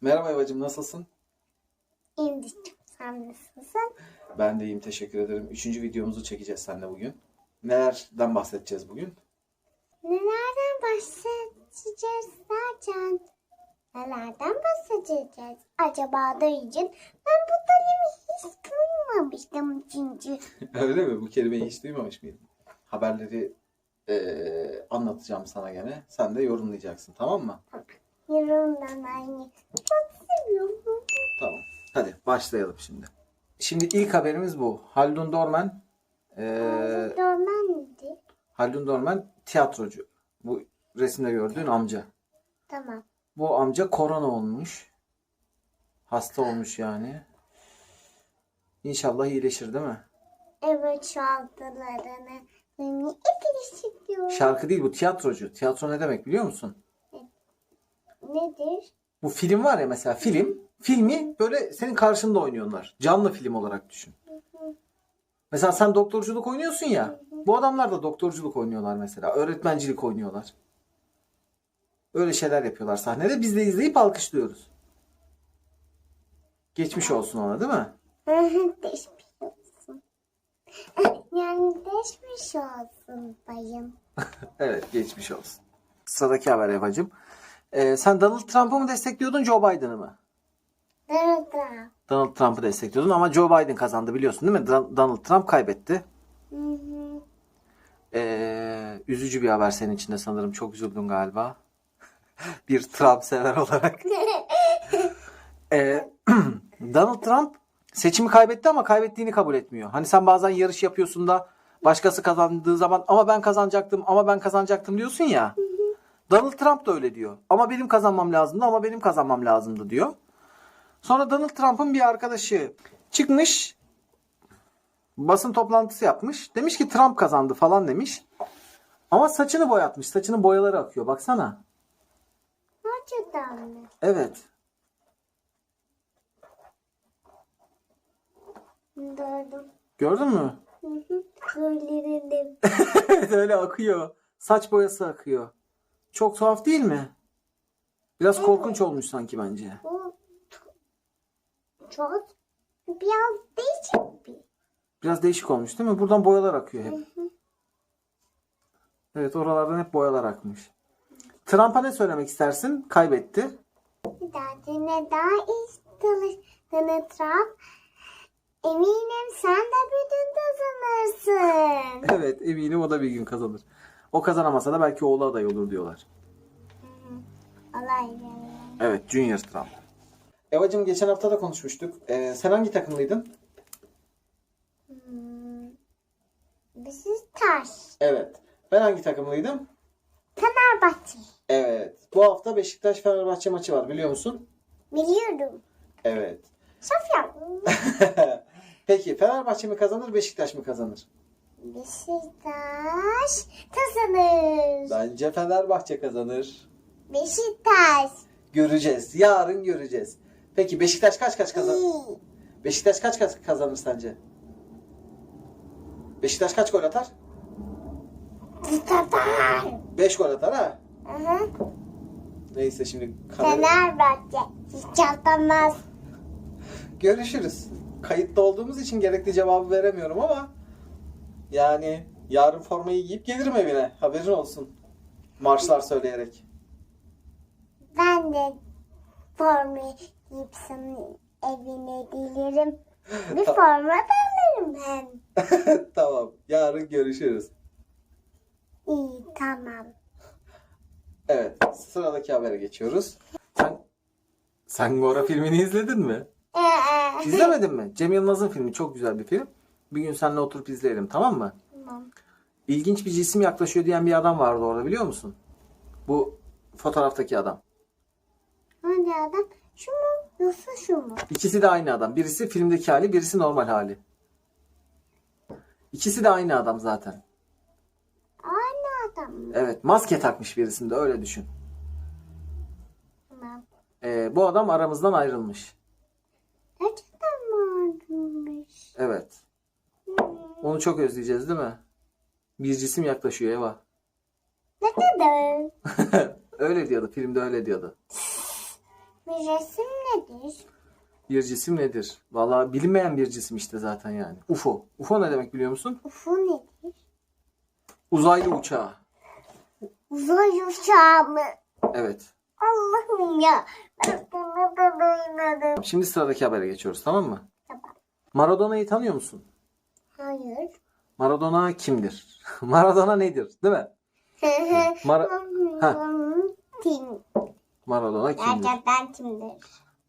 Merhaba Evacım nasılsın? İyiyim sen nasılsın? Ben de iyiyim teşekkür ederim. Üçüncü videomuzu çekeceğiz seninle bugün. Nelerden bahsedeceğiz bugün? Nelerden bahsedeceğiz zaten? Nelerden bahsedeceğiz? Acaba dayıcın? Ben bu dönemi hiç duymamıştım çünkü. Öyle mi? Bu kelimeyi hiç duymamış mıydın? Haberleri eee, anlatacağım sana gene. Sen de yorumlayacaksın tamam mı? Yorumdan aynı. Çok seviyorum. Tamam. Hadi başlayalım şimdi. Şimdi ilk haberimiz bu. Haldun Dorman eee Dormandı. Haldun Dorman tiyatrocu. Bu resimde gördüğün amca. Tamam. Bu amca korona olmuş. Hasta olmuş yani. İnşallah iyileşir değil mi? Evet beni hep istiyorum. Şarkı değil bu tiyatrocu. Tiyatro ne demek biliyor musun? Nedir? Bu film var ya mesela film. Filmi böyle senin karşında oynuyorlar. Canlı film olarak düşün. Mesela sen doktorculuk oynuyorsun ya. Bu adamlar da doktorculuk oynuyorlar mesela. Öğretmencilik oynuyorlar. Öyle şeyler yapıyorlar sahnede. Biz de izleyip alkışlıyoruz. Geçmiş olsun ona değil mi? Deşmiş olsun. Yani deşmiş olsun dayım. Evet geçmiş olsun. Sıradaki haber yapacağım. Ee, sen Donald Trump'ı mı destekliyordun Joe Biden'ı mı? Dırıdıra. Donald Trump'ı destekliyordun ama Joe Biden kazandı biliyorsun değil mi? Don- Donald Trump kaybetti. Hı hı. Ee, üzücü bir haber senin için de sanırım. Çok üzüldün galiba. bir Trump sever olarak. Ee, Donald Trump seçimi kaybetti ama kaybettiğini kabul etmiyor. Hani sen bazen yarış yapıyorsun da başkası kazandığı zaman ama ben kazanacaktım ama ben kazanacaktım diyorsun ya. Donald Trump da öyle diyor. Ama benim kazanmam lazımdı ama benim kazanmam lazımdı diyor. Sonra Donald Trump'ın bir arkadaşı çıkmış basın toplantısı yapmış. Demiş ki Trump kazandı falan demiş. Ama saçını boyatmış. Saçının boyaları akıyor. Baksana. Gerçekten mi? Evet. Gördüm. Gördün mü? Hı hı. Öyle akıyor. Saç boyası akıyor. Çok tuhaf değil mi? Biraz korkunç olmuş sanki bence. Bu çok biraz değişik bir. Biraz değişik olmuş değil mi? Buradan boyalar akıyor hep. Evet oralardan hep boyalar akmış. Trump'a ne söylemek istersin? Kaybetti. Bir dahakine daha iyi çalıştığını Trump. Eminim sen de bir gün kazanırsın. Evet eminim o da bir gün kazanır. O kazanamasa da belki oğlu aday olur diyorlar. Olay. Evet Junior Trump. Evacım geçen hafta da konuşmuştuk. Ee, sen hangi takımlıydın? Hmm. Biziz taş. Evet. Ben hangi takımlıydım? Fenerbahçe. Evet. Bu hafta Beşiktaş Fenerbahçe maçı var biliyor musun? Biliyorum. Evet. Sofya. Peki Fenerbahçe mi kazanır Beşiktaş mı kazanır? Beşiktaş kazanır. Bence Fenerbahçe kazanır. Beşiktaş. Göreceğiz. Yarın göreceğiz. Peki Beşiktaş kaç kaç kazanır? Beşiktaş kaç kaç kazanır sence? Beşiktaş kaç gol atar? Tutar. 5 gol atar ha. Aha. Neyse şimdi kamera- Fenerbahçe hiç atamaz. Görüşürüz. Kayıtta olduğumuz için gerekli cevabı veremiyorum ama yani yarın formayı giyip gelirim evine. Haberin olsun. Marşlar söyleyerek. Ben de formayı giyip senin evine gelirim. Bir forma da alırım ben. tamam. Yarın görüşürüz. İyi tamam. Evet. Sıradaki habere geçiyoruz. Sen sen Gora filmini izledin mi? Ee, İzlemedin mi? Cem Yılmaz'ın filmi çok güzel bir film. Bir gün seninle oturup izleyelim tamam mı? tamam. İlginç bir cisim yaklaşıyor diyen bir adam vardı orada biliyor musun? Bu fotoğraftaki adam. Hangi adam? Şu mu yoksa şu mu? İkisi de aynı adam. Birisi filmdeki hali, birisi normal hali. İkisi de aynı adam zaten. Aynı adam mı? Evet, maske takmış birisinde öyle düşün. Tamam. Ee, bu adam aramızdan ayrılmış. Gerçekten mi ayrılmış? Evet. Onu çok özleyeceğiz değil mi? Bir cisim yaklaşıyor Eva. Ne kadar? öyle diyordu, filmde öyle diyordu. Bir resim nedir? Bir cisim nedir? Vallahi bilinmeyen bir cisim işte zaten yani. UFO. UFO ne demek biliyor musun? UFO nedir? Uzaylı uçağı. Uzay uçağı mı? Evet. Allah'ım ya. Ben bunu da duymadım. Şimdi sıradaki habere geçiyoruz tamam mı? Tamam. Maradona'yı tanıyor musun? Hayır. Maradona kimdir? Maradona nedir? Değil mi? Mara- Ha. Tim. Maradona kimdir? Gerçekten timdir.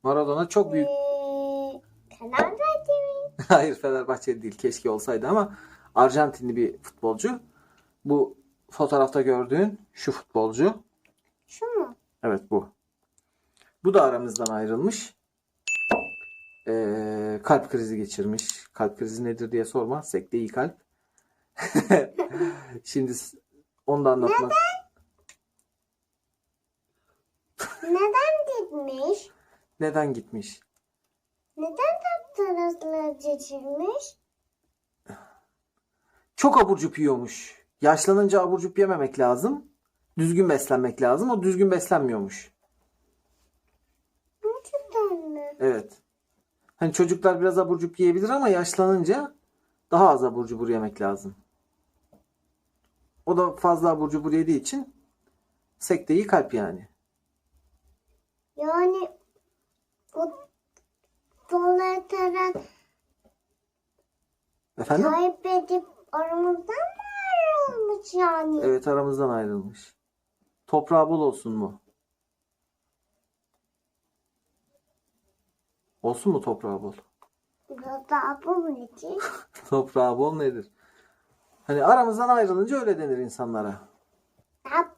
Maradona çok büyük. Ee, Fenerbahçe mi? Hayır Fenerbahçe değil keşke olsaydı ama Arjantinli bir futbolcu. Bu fotoğrafta gördüğün şu futbolcu. Şu mu? Evet bu. Bu da aramızdan ayrılmış. Ee, kalp krizi geçirmiş. Kalp krizi nedir diye sorma. Sekte iyi kalp. Şimdi onu da anlatmak. Neden gitmiş? Neden gitmiş? Neden taptarasına geçirmiş? Çok abur cubur yiyormuş. Yaşlanınca abur cubur yememek lazım. Düzgün beslenmek lazım. O düzgün beslenmiyormuş. Gerçekten mi? Evet. Hani çocuklar biraz abur cubur yiyebilir ama yaşlanınca daha az abur cubur yemek lazım. O da fazla abur cubur yediği için sekteyi kalp yani. Yani o dolartaran Efendim? kaybedip aramızdan mı ayrılmış yani? Evet aramızdan ayrılmış. Toprağı bol olsun mu? Olsun mu toprağı bol? Daha bu nedir? Toprağı bol nedir? Hani aramızdan ayrılınca öyle denir insanlara.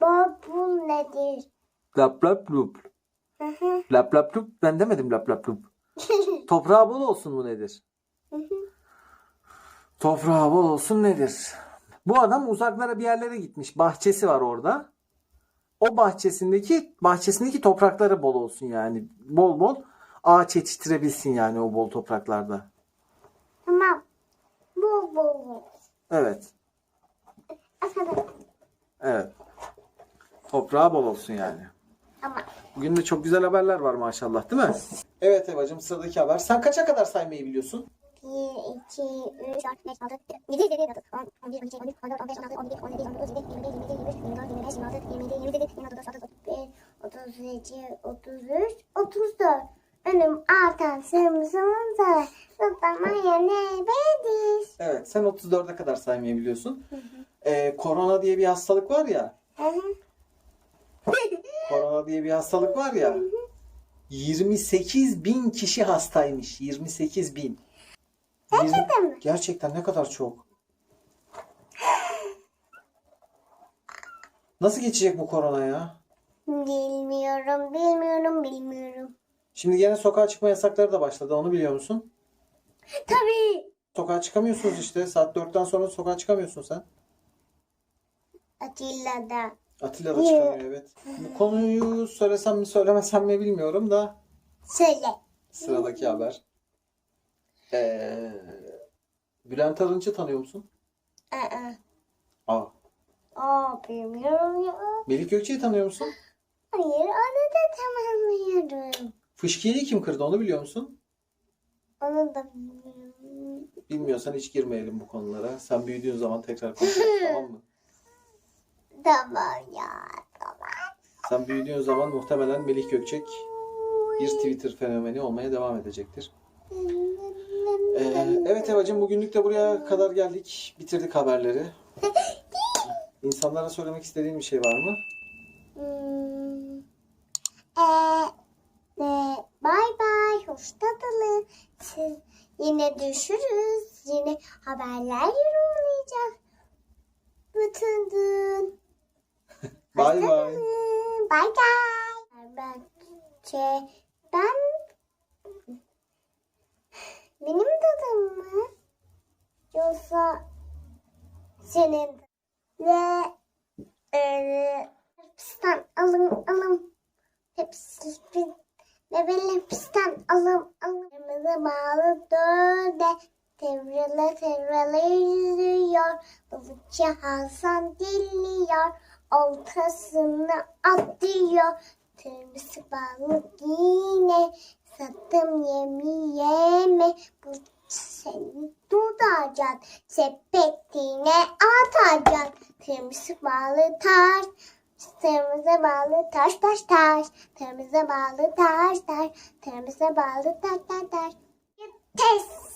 Daha bu nedir? Lap lap lup. Lap lap lup. Ben demedim lap lap lup. Toprağı bol olsun mu nedir? Toprağı bol olsun nedir? Bu adam uzaklara bir yerlere gitmiş. Bahçesi var orada. O bahçesindeki bahçesindeki toprakları bol olsun yani. Bol bol ağaç yetiştirebilsin yani o bol topraklarda. tamam. Bu bu. Evet. Evet. Toprağı bol olsun yani. Ama Bugün de çok güzel haberler var maşallah değil mi? Evet Evacım sıradaki haber. Sen kaça kadar saymayı biliyorsun? 1, 2, 3, 4, 5, 6, 7, 8, 9, 10, 11, 12, 13, 14, 15, 16, 17, 18, 19, 20, 21, 22, 23, 24, 25, 26, 27, 28, 29, 30, 31, 32, 33, 34. Benim artan sırmızımın da tutamaya ne bediz. Evet sen 34'e kadar saymayı biliyorsun. Ee, korona diye bir hastalık var ya. Korona diye bir hastalık var ya. 28 bin kişi hastaymış. 28 bin. Gerçekten mi? Gerçekten ne kadar çok. Nasıl geçecek bu korona ya? Bilmiyorum, bilmiyorum, bilmiyorum. Şimdi yine sokağa çıkma yasakları da başladı. Onu biliyor musun? Tabii. Sokağa çıkamıyorsunuz işte. Saat 4'ten sonra sokağa çıkamıyorsun sen. Atilla'da. Atilla da çıkamıyor evet. Bu konuyu söylesem mi söylemesem mi bilmiyorum da. Söyle. Sıradaki haber. Ee, Bülent Arınç'ı tanıyor musun? Aa. Aa. Aa, bilmiyorum ya. Melik Gökçe'yi tanıyor musun? Hayır, onu da tamamlıyorum. Fışkiye'yi kim kırdı onu biliyor musun? Onu da bilmiyorum. Bilmiyorsan hiç girmeyelim bu konulara. Sen büyüdüğün zaman tekrar konuşalım tamam mı? Tamam ya, tamam. Sen büyüdüğün zaman muhtemelen Melih Gökçek bir Twitter fenomeni olmaya devam edecektir. Ee, evet Evacım bugünlük de buraya kadar geldik. Bitirdik haberleri. İnsanlara söylemek istediğin bir şey var mı? Hmm. Ee, e, bye bye, hoşça kalın. Siz yine düşürüz. Yine haberler yorumlayacağız. Bütün gün. Bay bay. Bye bye. Bence ben benim dadım mı? Yoksa senin ve e, Hasan diliyor Oltasını atlıyor Kırmızı balık yine sattım yemi yeme. Bu seni tutacak. Sepetine atacak. Kırmızı balık taş. Kırmızı balık taş taş taş. Kırmızı balık taş taş. Kırmızı balık taş taş taş. Pes